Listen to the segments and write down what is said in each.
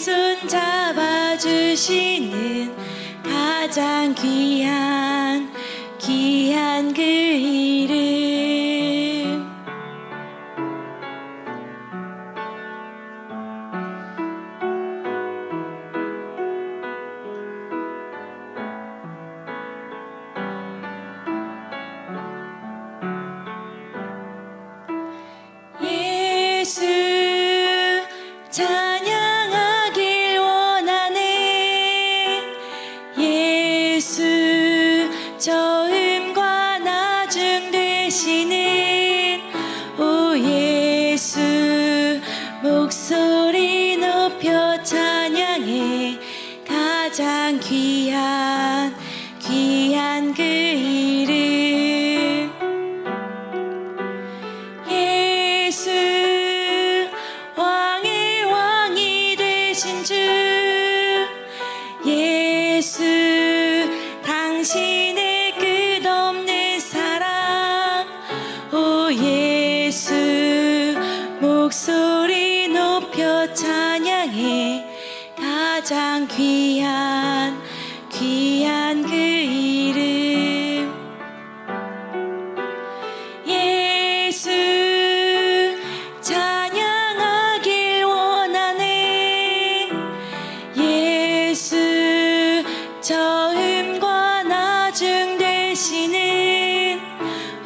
손 잡아주시는 가장 귀한 찬양하길 원하네. 예수 처음과 나중 되시는 오 예수 목소리 높여 찬양해. 가장 귀한 귀한 그 예수 당신의 끝없는 사랑. 오 예수 목소리 높여 찬양해. 가장 귀한 귀한 그 저음과 나중 되시는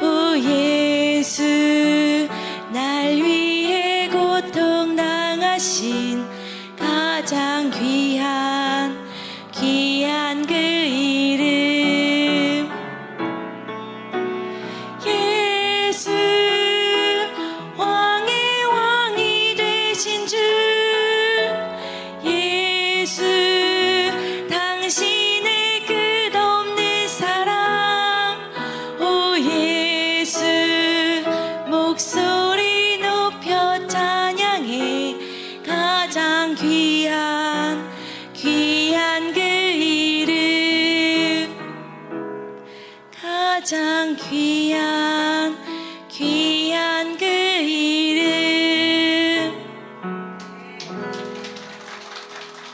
오 예수 날 위해 고통 당하신 가장 귀한 귀한 글 가장 귀한 귀한 그 이름. 가장 귀한